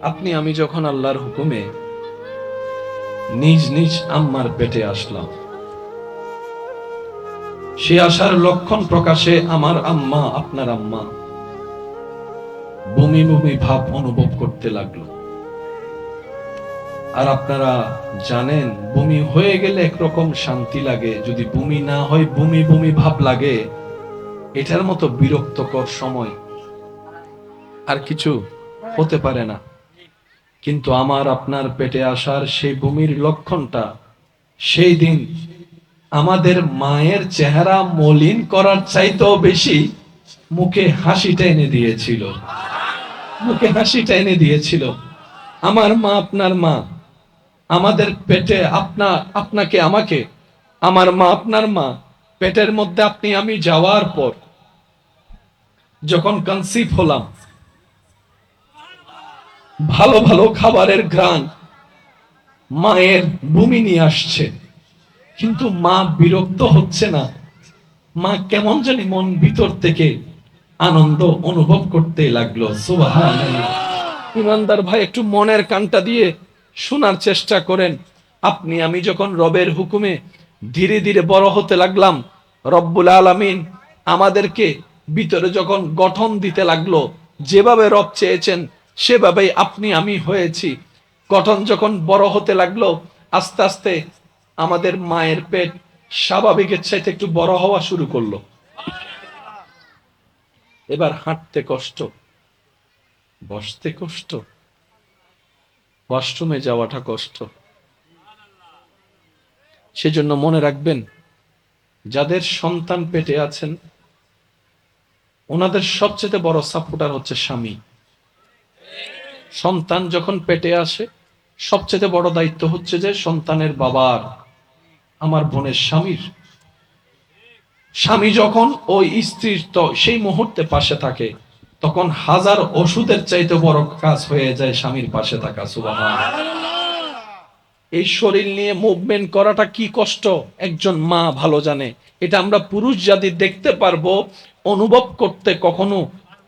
আপনি, আমি যখন আল্লাহর হুকুমে নিজ নিজ আম্মার পেটে আসলাম, সে আসার লক্ষণ প্রকাশে আমার আম্মা আপনার আম্মা বমি বমি ভাব অনুভব করতে লাগল। আর আপনারা জানেন, বমি হয়ে গেলে একরকম শান্তি লাগে। যদি বমি না হয়, বমি বমি ভাব লাগে। এটার মতো বিরক্তকর সময় আর কিছু হতে পারে না। কিন্তু আমার আপনার পেটে আসার সেই ভূমির লক্ষণটা, সেই দিন আমাদের মায়ের চেহারা মলিন করার চাইতেও বেশি মুখে হাসিটা এনে দিয়েছিল। মুখে হাসিটা এনে দিয়েছিল। আমার মা আপনার মা, আমাদের পেটে আপনা, আপনাকে, আমাকে, আমার মা আপনার মা, পেটের মধ্যে আপনি আমি যাওয়ার পর যখন কনসিভ হলাম ভালো ভালো খাবারের গ্রান মায়ের ভূমি নিয়ে আসছে। কিন্তু মা বিরক্ত হচ্ছে না। মা কেমন জানি মন ভিতর থেকে আনন্দ অনুভব করতে লাগল। ইমানদার ভাই, একটু মনের কানটা দিয়ে শোনার চেষ্টা করেন। আপনি, আমি যখন রবের হুকুমে ধীরে ধীরে বড় হতে লাগলাম, রব্বুল আলামিন আমাদেরকে ভিতরে যখন গঠন দিতে লাগল, যেভাবে রব চেয়েছেন সেভাবেই আপনি, আমি হয়েছি। গঠন যখন বড় হতে লাগল, আস্তে আস্তে আমাদের মায়ের পেট স্বাভাবিকের চাইতে একটু বড় হওয়া শুরু করল। এবার হাঁটতে কষ্ট, বসতে কষ্ট, ওয়াশরুমে যাওয়াটা কষ্ট। সেজন্য মনে রাখবেন, যাদের সন্তান পেটে আছেন, ওনাদের সবচেয়ে বড় সাপোর্টার হচ্ছে স্বামী। সন্তান যখন পেটে আসে, সবচেয়ে বড় দায়িত্ব হচ্ছে যে সন্তানের বাবার, আমার বোনের স্বামীর। স্বামী যখন ওই স্ত্রীর তো সেই মুহূর্তে পাশে থাকে, তখন হাজার ওষুধের চাইতে বড় কাজ হয়ে যায় স্বামীর পাশে থাকা সুবাহ এই শরীর নিয়ে মুভমেন্ট করাটা কি কষ্ট? একজন মা ভালো জানে। এটা আমরা পুরুষ জাতি দেখতে পারব, অনুভব করতে কখনো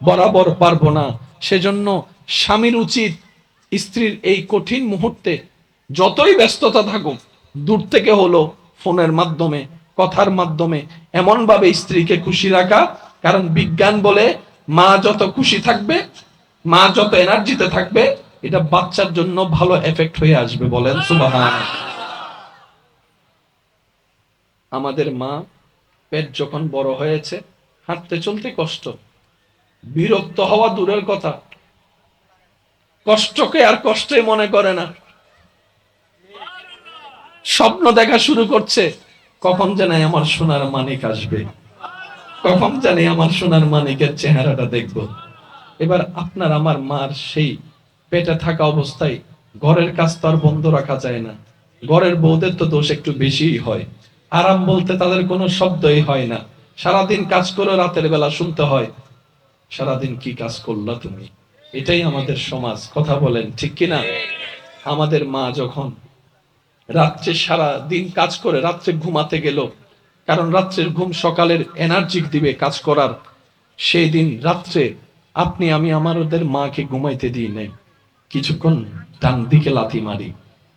বরাবর পারব না। সেজন্য স্বামীর উচিত স্ত্রীর এই কঠিন মুহূর্তে যতই ব্যস্ততা থাকুক, দূর থেকে হলো ফোনের মাধ্যমে, কথার মাধ্যমে এমন ভাবে স্ত্রীকে খুশি রাখা। কারণ বিজ্ঞান বলে মা যত খুশি থাকবে, মা যত এনার্জিতে থাকবে, এটা বাচ্চার জন্য ভালো এফেক্ট হয়ে আসবে বলেন, সুবাহান। আমাদের মা পেট যখন বড় হয়েছে, হাঁটতে চলতে কষ্ট, বিরক্ত হওয়া দূরের কথা কষ্টকে আর কষ্টে মনে করে না। স্বপ্ন দেখা শুরু করছে, কখন জানে আমার সোনার মানিক আসবে। কখন জানি আমার সোনার মানিকের চেহারাটা দেখব। এবার আপনার আমার মার সেই পেটে থাকা অবস্থায় ঘরের কাজ তো আর বন্ধ রাখা যায় না। ঘরের বউদের তো দোষ একটু বেশিই হয়। আরাম বলতে তাদের কোনো শব্দই হয় না। সারাদিন কাজ করে রাতের বেলা শুনতে হয়, সারাদিন কি কাজ করলা তুমি? এটাই আমাদের সমাজ। কথা বলেন, ঠিক কিনা? আমাদের মা যখন রাত্রে সারা দিন কাজ করে, রাত্রে ঘুমাতে গেল, কারণ রাত্রের ঘুম সকালের এনার্জি দিবে কাজ করার, সেই দিন রাত্রে আপনি, আমি আমাদের মাকে ঘুমাইতে দিই নাই। কিছুক্ষণ ডান দিকে লাথি মারি,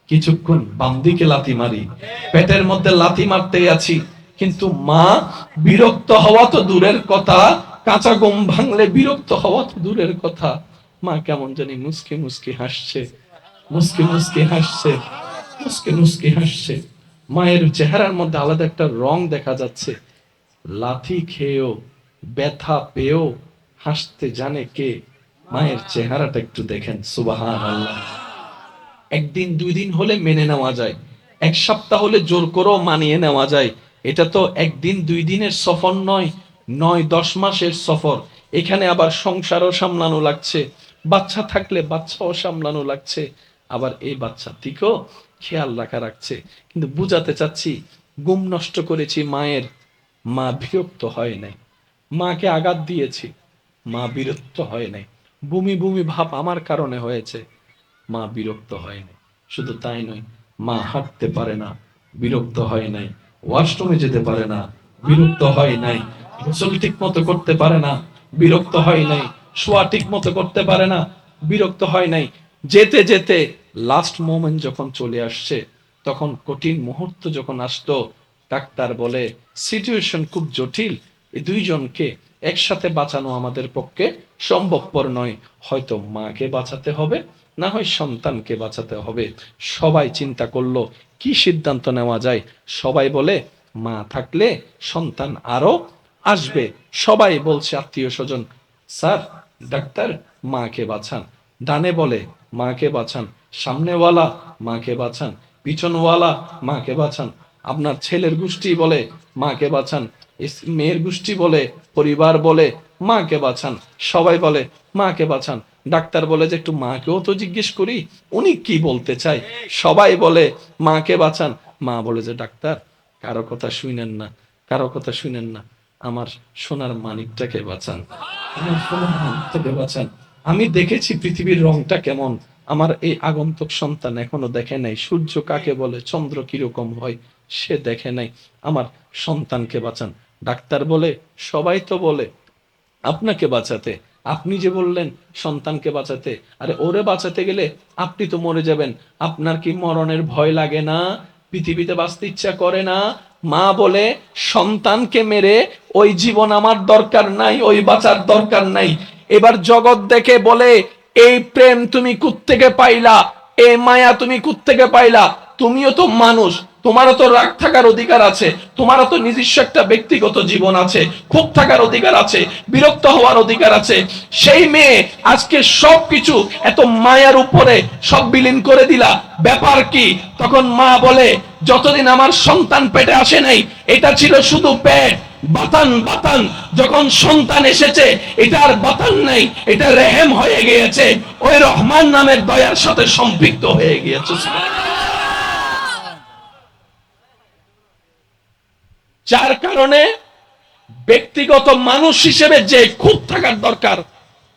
কিছুক্ষণ বাম দিকে লাথি মারি, পেটের মধ্যে লাথি মারতেই আছি, কিন্তু মা বিরক্ত হওয়া তো দূরের কথা, কাঁচা গম ভাঙলে বিরক্ত হওয়া তো দূরের কথা। মা কেমন জানি মুসকে মুসকে হাসছে, মুসকে মুসকে হাসছে, মুসকে মুসকে হাসছে। মায়ের চেহারার মধ্যে আলাদা একটা রং দেখা যাচ্ছে। লাথি খেয়েও, ব্যথা পেয়েও হাসতে জানে কে। মায়ের চেহারাটা একটু দেখেন সুবাহান একদিন, দুই দিন হলে মেনে নেওয়া যায়। এক সপ্তাহ হলে জোর করেও মানিয়ে নেওয়া যায়। এটা তো একদিন, দুই দিনের সফর নয় নয়, দশ মাসের সফর। এখানে আবার সংসারও সামলানো লাগছে। বাচ্চা থাকলে বাচ্চাও সামলানো লাগছে, আবার এই বাচ্চা দিকেও খেয়াল রাখা রাখছে। কিন্তু বুঝাতে চাচ্ছি গুম নষ্ট করেছি মায়ের, মা বিরক্ত হয় নাই। মাকে আঘাত দিয়েছি, মা বিরক্ত হয় নাই। ভূমি ভূমি ভাব আমার কারণে হয়েছে, মা বিরক্ত হয় নাই। শুধু তাই নয়, মা হাঁটতে পারে না, বিরক্ত হয় নাই। ওয়াশরুমে যেতে পারে না, বিরক্ত হয় নাই। গোসল ঠিক মতো করতে পারে না, বিরক্ত হয় নাই। শোয়া ঠিক মতো করতে পারে না, বিরক্ত হয় নাই। যেতে যেতে লাস্ট মোমেন্ট যখন চলে আসছে, তখন কঠিন মুহূর্ত যখন আসতো, ডাক্তার বলে সিচুয়েশন খুব জটিল, এই দুইজনকে একসাথে বাঁচানো আমাদের পক্ষে সম্ভবপর নয়। হয়তো মাকে বাঁচাতে হবে, না হয় সন্তানকে বাঁচাতে হবে। সবাই চিন্তা করল, কি সিদ্ধান্ত নেওয়া যায়? সবাই বলে, মা থাকলে সন্তান আরও আসবে। সবাই বলছে, আত্মীয় স্বজন স্যার, ডাক্তার মাকে বাঁচান। ডানে বলে, মাকে বাঁচান। সামনেওয়ালা, মাকে বাঁচান। পিছনওয়ালা, মাকে বাঁচান। আপনার ছেলের গোষ্ঠী বলে, মাকে বাঁচান। মেয়ের গোষ্ঠী বলে, পরিবার বলে, মাকে বাঁচান। সবাই বলে, মাকে বাঁচান। ডাক্তার বলে যে, একটু মাকেও তো জিজ্ঞেস করি, উনি কি বলতে চাই সবাই বলে, মাকে বাঁচান। মা বলে যে, ডাক্তার, কারও কথা শুনেন না, কারও কথা শুনেন না। আমার সোনার মানিকটাকে বাঁচান। আমি দেখেছি পৃথিবীর রংটা কেমন। আমার এই আগন্তুক সন্তান এখনও দেখে নাই। সূর্য কাকে বলে, চন্দ্র কীরকম হয়, সে দেখে নাই। আমার সন্তানকে বাঁচান। ডাক্তার বলে, সবাই তো বলে, আপনাকে বাঁচাতে। আপনি যে বললেন, সন্তানকে বাঁচাতে, আরে ওরে বাঁচাতে গেলে আপনি তো মরে যাবেন। আপনার কি মরণের ভয় লাগে না? পৃথিবীতে বাঁচতে ইচ্ছা করে না? মা বলে, সন্তানকে মেরে ওই জীবন আমার দরকার নাই, ওই বাঁচার দরকার নাই। এবার জগৎ দেখে বলে, এই প্রেম তুমি কুত্থেকে পাইলা এই মায়া তুমি কুত্থেকে পাইলা, তুমিও তো মানুষ, তোমারও তো রাগ থাকার অধিকার আছে, তোমারও তো নিজস্ব একটা ব্যক্তিগত জীবন আছে, ক্ষোভ থাকার অধিকার আছে, বিরক্ত হওয়ার অধিকার আছে। সেই মেয়ে আজকে সবকিছু এত মায়ার উপরে সব বিলীন করে দিলা। ব্যাপার কি? তখন মা বলে যতদিন আমার সন্তান পেটে আসে নাই, এটা ছিল শুধু পেট, বাতান বাতান। যখন সন্তান এসেছে, এটা আর বাতান নাই, এটা রেহেম হয়ে গিয়েছে। ওই রহমান নামের দয়ার সাথে সম্পৃক্ত হয়ে গিয়েছে। যার কারণে ব্যক্তিগত মানুষ হিসেবে যে খুব থাকার দরকার,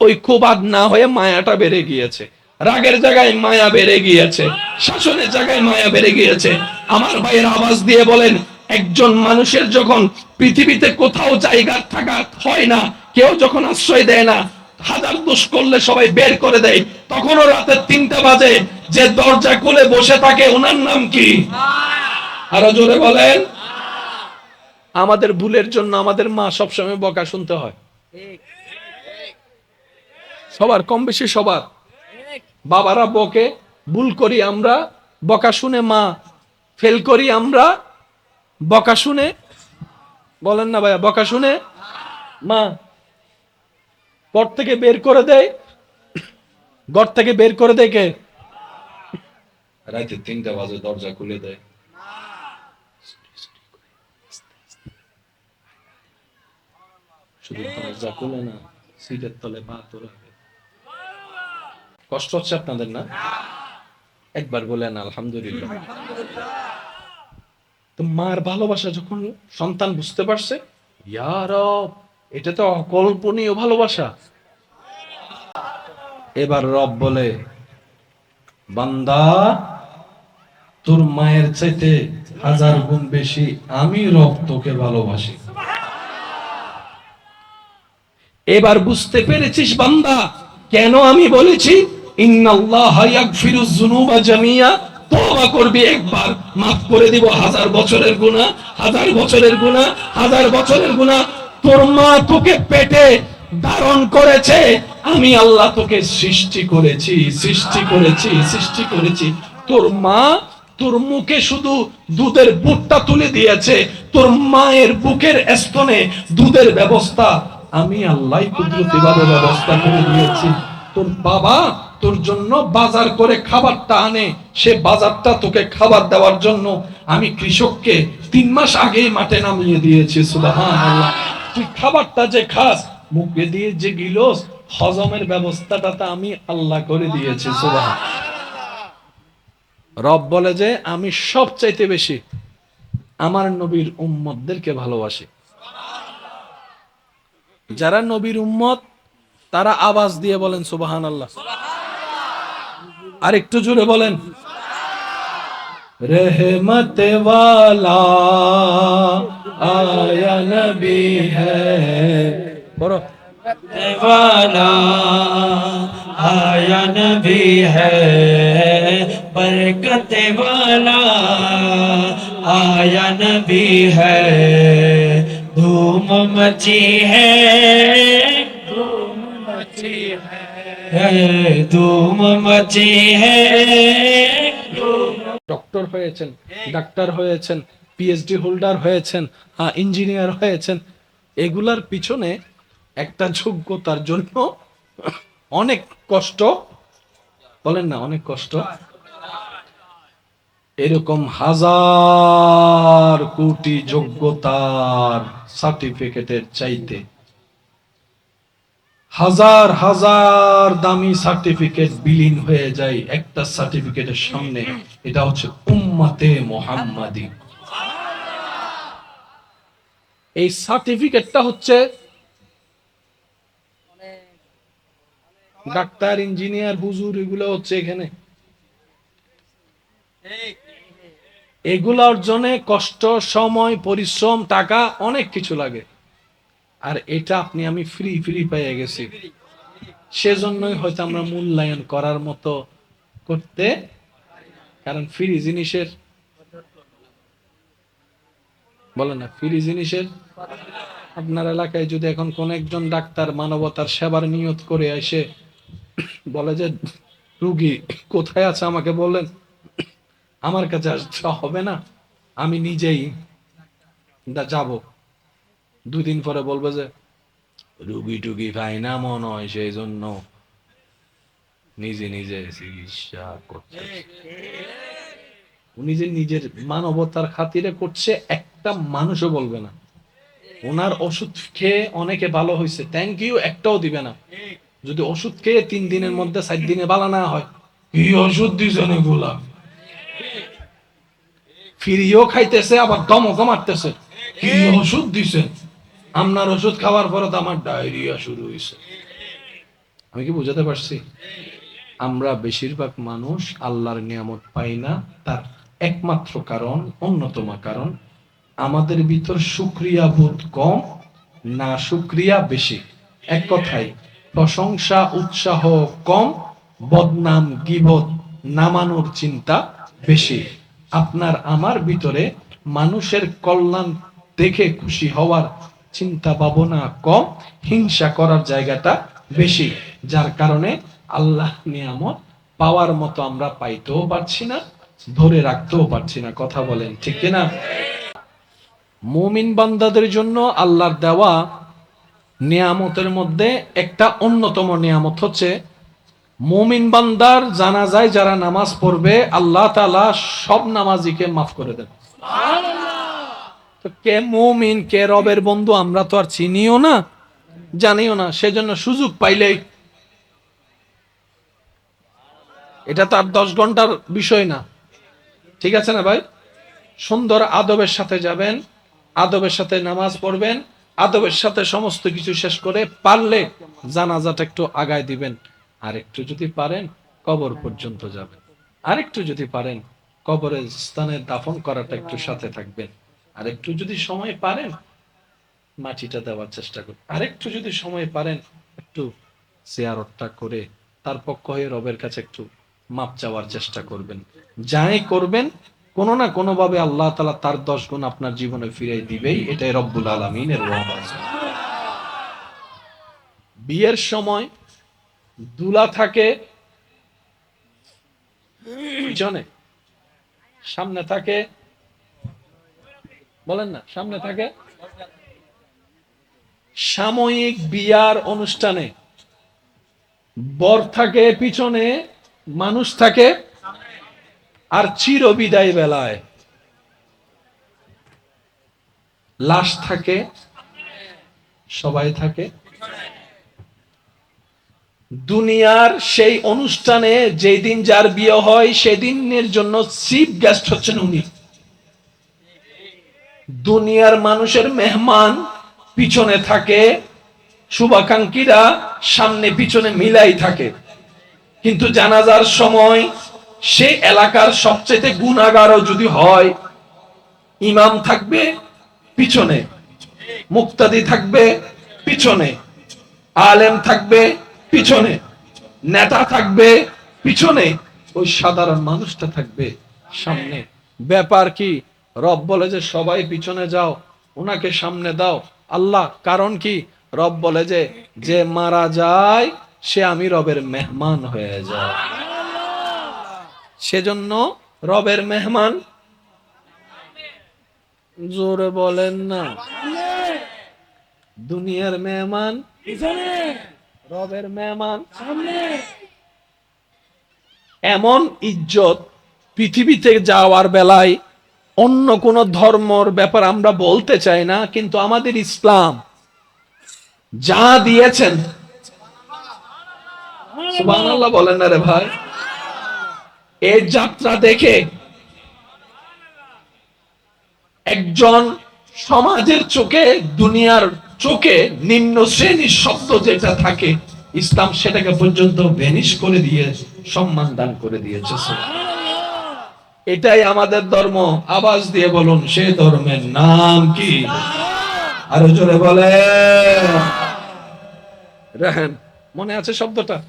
ওই খুব আর না হয়ে মায়াটা বেড়ে গিয়েছে। রাগের জায়গায় মায়া বেড়ে গিয়েছে, শাসনের জায়গায় মায়া বেড়ে গিয়েছে। আমার ভাইয়ের আওয়াজ দিয়ে বলেন, একজন মানুষের যখন পৃথিবীতে কোথাও জায়গা থাকা হয় না, কেউ যখন আশ্রয় দেয় না, হাজার দোষ করলে সবাই বের করে দেয়। তখনও রাতের তিনটা বাজে, যে দরজা খুলে বসে থাকে, ওনার নাম কি? আরও জোরে বলেন। আমাদের ভুলের জন্য আমাদের মা সবসময় বকা শুনতে হয়। সবার কম বেশি সবার। বাবারা বকে, ভুল করি আমরা, বকা শুনে মা, ফেল করি আমরা, বকা শুনে, বলেন না ভাইয়া, বকা শুনে মা, ঘর থেকে বের করে দেয়, ঘর থেকে বের করে দেয় কে? রাতে তিনটা বাজে, দরজা খুলে দেয়। শুধু দরজা খুলে না, সিটের তলে পা তো রাখে কষ্ট হচ্ছে আপনাদের না? একবার বলেন, আলহামদুলিল্লাহ। তো মার ভালোবাসা যখন সন্তান বুঝতে পারছে ইয়ার এটা তো অকল্পনীয় ভালোবাসা। এবার রব বলে, বান্দা, তোর মায়ের চাইতে হাজার গুণ বেশি আমি রব তোকে ভালোবাসি। এবার বুঝতে পেরেছিস বান্দা, কেন আমি বলেছি? ধারণ করেছে। আমি আল্লাহ তোকে সৃষ্টি করেছি সৃষ্টি করেছি সৃষ্টি করেছি। তোর মা তোর মুখে শুধু দুধের বুটটা তুলে দিয়েছে। তোর মায়ের বুকের স্তনে দুধের ব্যবস্থা আমি আল্লাহ কুদরতি ভাবে ব্যবস্থা করে দিয়েছি। তোর বাবা তোর জন্য বাজার করে খাবারটা আনে, সে বাজারটা তোকে খাবার দেওয়ার জন্য আমি কৃষককে তিন মাস আগেই মাঠে নামিয়ে দিয়েছি তুই খাবারটা যে খাস, মুখে দিয়ে যে গিলোস, হজমের ব্যবস্থাটা তা আমি আল্লাহ করে দিয়েছি সুবাহান রব বলে যে, আমি সব চাইতে বেশি আমার নবীর উম্মতদেরকে ভালোবাসি। যারা নবীর উম্মত, তারা আওয়াজ দিয়ে বলেন সুবাহান আল্লাহ আর একটু জোরে বলেন रहमत वाला आया नबी है পড়ো वाला आया नबी है बरकत वाला आया नबी है धूम मची है धूम मची है धूम मची है धूम ডক্টর হয়েছেন ডাক্তার হয়েছেন পিএইচডি হোল্ডার হয়েছেন ইঞ্জিনিয়ার হয়েছেন এগুলার পিছনে একটা যোগ্যতার জন্য অনেক কষ্ট বলেন না অনেক কষ্ট এরকম হাজার কোটি যোগ্যতার সার্টিফিকেটের চাইতে হাজার হাজার দামি সার্টিফিকেট বিলীন হয়ে যায় একটা সার্টিফিকেটের সামনে। এটা হচ্ছে উম্মাতে মোহাম্মাদি। এই সার্টিফিকেটটা হচ্ছে ডাক্তার, ইঞ্জিনিয়ার, হুজুর, এগুলো হচ্ছে এখানে। এগুলো অর্জনে কষ্ট, সময়, পরিশ্রম, টাকা, অনেক কিছু লাগে। আর এটা আপনি, আমি ফ্রি ফ্রি পেয়ে গেছি। সেজন্যই হয়তো আমরা মূল্যায়ন করার মতো করতে কারণ ফ্রি জিনিসের, বলেন না ফ্রি জিনিসের আপনার এলাকায় যদি এখন কোন একজন ডাক্তার মানবতার সেবার নিয়ত করে এসে বলে যে, রুগী, কোথায় আছে আমাকে বলেন আমার কাছে আসতে হবে না। আমি নিজেই যাব। দুদিন পরে বলবে যে রুগী টুগি পাই না মনে হয় সেই জন্য নিজে নিজে চিকিৎসা করছে। উনি যে নিজের মানবতার খাতিরে করছে একটা মানুষও বলবে না। ওনার ওষুধ খেয়ে অনেকে ভালো হয়েছে থ্যাংক ইউ একটাও দিবে না। যদি ওষুধ খেয়ে তিন দিনের মধ্যে সাত দিনে ভালো না হয় কি ওষুধ দিছেন এগুলা? ফিরিও খাইতেছে আবার দমকও মারতেছে কি ওষুধ দিছেন আপনার ওষুধ খাওয়ার পরে তো আমার ডায়রিয়া শুরু হয়েছে আমি কি বুঝাতে পারছি? আমরা বেশিরভাগ মানুষ আল্লাহর নিয়ামত পাই না, তার একমাত্র কারণ, অন্যতম কারণ, আমাদের ভিতর সুক্রিয়া বোধ কম, না সুক্রিয়া বেশি। এক কথায়, প্রশংসা, উৎসাহ কম, বদনাম, গিবত নামানোর চিন্তা বেশি। আপনার আমার ভিতরে মানুষের কল্যাণ দেখে খুশি হওয়ার চিন্তা ভাবনা কম, হিংসা করার জায়গাটা বেশি। যার কারণে আল্লাহ নিয়ামত পাওয়ার মতো আমরা পাইতেও পারছি না, ধরে রাখতেও পারছি না। কথা বলেন, ঠিক না মুমিন বান্দাদের জন্য আল্লাহর দেওয়া নিয়ামতের মধ্যে একটা অন্যতম নিয়ামত হচ্ছে, মুমিন বান্দার জানা যায় যারা নামাজ পড়বে, আল্লাহ তাআলা সব নামাজিকে মাফ করে দেন। কে মুমিন, কে রবের বন্ধু, আমরা তো আর চিনিও না, জানিও না, সেজন্য সুযোগ পাইলেই। এটা তার দশ ঘণ্টার বিষয় না। ঠিক আছে না ভাই? সুন্দর আদবের সাথে যাবেন, আদবের সাথে নামাজ পড়বেন, আদবের সাথে সমস্ত কিছু শেষ করে পারলে জানাজাটা একটু আগায় দিবেন। আর একটু যদি পারেন, কবর পর্যন্ত যাবেন। আর একটু যদি পারেন, কবরের স্থানে দাফন করাটা একটু সাথে থাকবেন। আর একটু যদি সময় পারেন, মাটিটা দেওয়ার চেষ্টা করুন। আরেকটু যদি সময় পারেন, একটু জিয়ারতটা করে তার পক্ষ হয়ে রবের কাছে একটু মাপ চাওয়ার চেষ্টা করবেন। যাই করবেন, কোনো না কোনো ভাবে আল্লাহ তালা তার দশ গুণ আপনার জীবনে ফিরে দিবেই। এটাই রব্বুল আলমিনের বিয়ের সময় দুলা থাকে সামনে থাকে বলেন না, সামনে থাকে। সাময়িক বিয়ার অনুষ্ঠানে বর থাকে, পিছনে মানুষ থাকে, আর চির বিদায় বেলায় লাশ থাকে, সবাই থাকে। দুনিয়ার সেই অনুষ্ঠানে যেই দিন যার বিয়ে হয়, সেদিনের জন্য চিফ গেস্ট হচ্ছেন উনি। দুনিয়ার মানুষের মেহমান পিছনে থাকে, শুভাকাঙ্ক্ষীরা সামনে পিছনে মিলাই থাকে। কিন্তু জানাজার সময় সে এলাকার সবচেয়ে গুণাগারও যদি হয়, ইমাম থাকবে পিছনে, মুক্তাদি থাকবে পিছনে, আলেম থাকবে পিছনে, নেতা থাকবে পিছনে, ওই সাধারণ মানুষটা থাকবে সামনে। ব্যাপার কি? রব বলে যে, সবাই পিছনে যাও ওনাকে সামনে দাও। আল্লাহ, কারণ কি? রব বলে যে যে মারা যায়, সে আমি রবের মেহমান হয়ে যায় সেজন্য রবের মেহমান জোরে বলেন না। দুনিয়ার মেহমান, রবের মেহমান। এমন ইজ্জত পৃথিবীতে যাওয়ার বেলায় অন্য কোন ধর্মর ব্যাপার আমরা বলতে চাই না, কিন্তু আমাদের ইসলাম যা দিয়েছেন বলেন না রে ভাই এই যাত্রা দেখে একজন সমাজের চোখে, দুনিয়ার চোখে নিম্ন শ্রেণির শব্দ যেটা থাকে, ইসলাম সেটাকে পর্যন্ত ভেনিশ করে দিয়ে সম্মান দান করে দিয়েছে এটাই আমাদের ধর্ম। আওয়াজ দিয়ে বলুন সে ধর্মের নাম কি? আরও জোরে বলে রেহেন মনে আছে শব্দটা?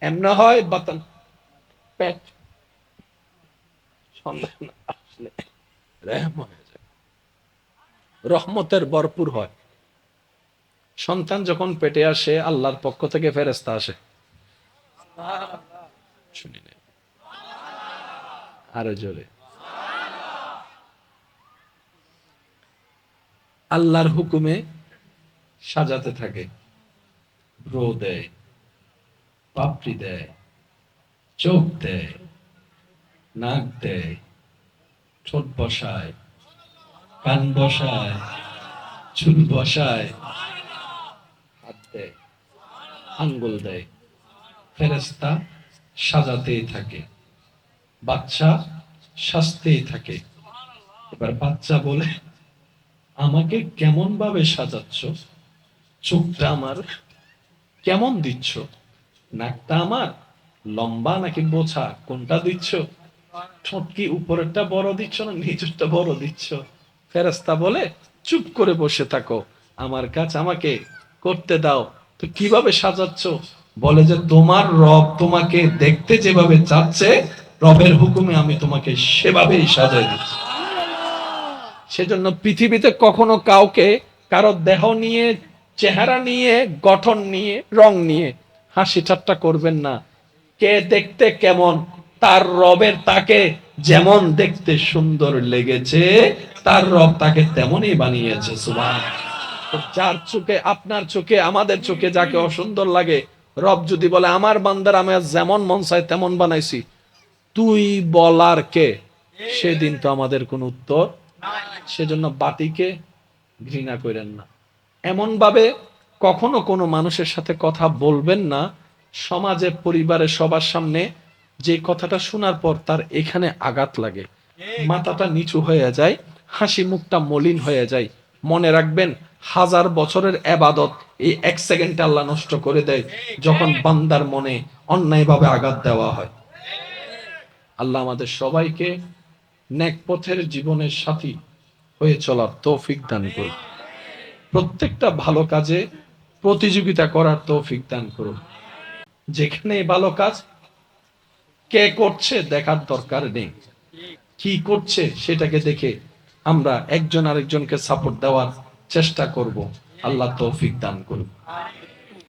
এমন হয় বাতান। পেট। সন্তান আসলে। রেহম হয়ে যায় রহমতের ভরপুর হয়। সন্তান যখন পেটে আসে আল্লাহর পক্ষ থেকে ফেরেস্তা আসে। শুনি। আরও জোরে। আল্লাহর হুকুমে সাজাতে থাকে। ব্রো দেয়, পাপড়ি দেয়, চোখ দেয়, নাক দেয়, ঠোঁট বসায়, কান বসায়, চুল বসায়, হাত দেয়, আঙ্গুল দেয়। ফেরেস্তা সাজাতেই থাকে। বাচ্চা সাজতেই থাকে। এবার বাচ্চা বলে, আমাকে কেমন ভাবে সাজাচ্ছ? চোখটা আমার কেমন দিচ্ছ? নাকটা আমার লম্বা নাকি বোঝা? কোনটা দিচ্ছ? ঠোঁট কি উপরেরটা বড় দিচ্ছ না নিচেরটা বড় দিচ্ছ? ফেরেস্তা বলে, চুপ করে বসে থাকো। আমার কাজ আমাকে করতে দাও। তো কীভাবে সাজাচ্ছ? বলে যে, তোমার রব তোমাকে দেখতে যেভাবে চাচ্ছে রবের হুকুমে আমি তোমাকে সেভাবেই সাজাই দিচ্ছি। সেজন্য পৃথিবীতে কখনো কাউকে, কারও দেহ নিয়ে, চেহারা নিয়ে, গঠন নিয়ে, রং নিয়ে হাসি ঠাট্টা করবেন না। কে দেখতে কেমন, তার রবের তাকে যেমন দেখতে সুন্দর লেগেছে, তার রব তাকে তেমনই বানিয়েছে, সুবহান। যার চোখে, আপনার চোখে, আমাদের চোখে যাকে অসুন্দর লাগে, রব যদি বলে, আমার বান্দার আমি যেমন মন চাই, তেমন বানাইছি। তুই বলার কে? সেদিন তো আমাদের কোনো উত্তর। সেজন্য বাতিকে ঘৃণা করেন না। এমন ভাবে কখনো কোনো মানুষের সাথে কথা বলবেন না। সমাজে, পরিবারে, সবার সামনে যে কথাটা শোনার পর তার এখানে আঘাত লাগে। মাথাটা নিচু হয়ে যায়, হাসি মুখটা মলিন হয়ে যায়। মনে রাখবেন, হাজার বছরের এবাদত এই এক সেকেন্ডে আল্লাহ নষ্ট করে দেয়, যখন বান্দার মনে অন্যায়ভাবে আঘাত দেওয়া হয়। আল্লাহ আমাদের সবাইকে নেক পথের জীবনের সাথী হয়ে চলার তৌফিক দান করুন। প্রত্যেকটা ভালো কাজে প্রতিযোগিতা করার তৌফিক দান করুন। যেখানে ভালো কাজ, কে করছে দেখার দরকার নেই। কি করছে সেটাকে দেখে আমরা একজন আরেকজনকে সাপোর্ট দেওয়ার চেষ্টা করব। আল্লাহ তৌফিক দান করুন।